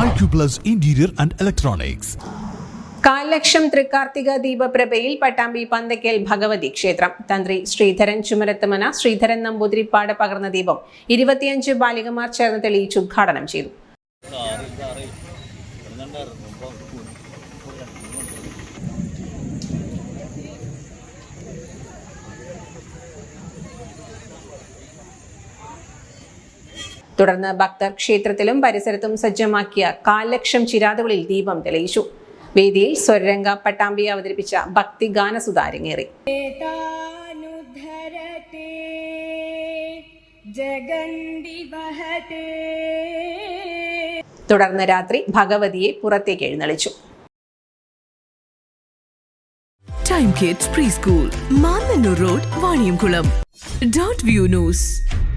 Acuplus and and Electronics. കാലക്ഷം തൃക്കാർത്തിക ദീപപ്രഭയിൽ പട്ടാമ്പി പന്തക്കൽ ഭഗവതി ക്ഷേത്രം. തന്ത്രി ശ്രീധരൻ ചുമരത്തുമന ശ്രീധരൻ നമ്പൂതിരിപ്പാട് പകർന്ന ദീപം ഇരുപത്തിയഞ്ച് ബാലികമാർ ചേർന്ന് തെളിയിച്ച് ഉദ്ഘാടനം ചെയ്തു. തുടർന്ന് ഭക്തർ ക്ഷേത്രത്തിലും പരിസരത്തും സജ്ജമാക്കിയ കാലക്ഷം ചിരാതുകളിൽ ദീപം തെളിയിച്ചു. വേദിയിൽ സ്വരരംഗ പട്ടാമ്പിയെ അവതരിപ്പിച്ച ഭക്തിഗാന ഗാനസുതാരങ്ങേറി തുടർന്ന് രാത്രി ഭഗവതിയെ പുറത്തേക്ക് എഴുന്നള്ളിച്ചു. Time kids preschool Mannanur road Vaniyamkulam dot view news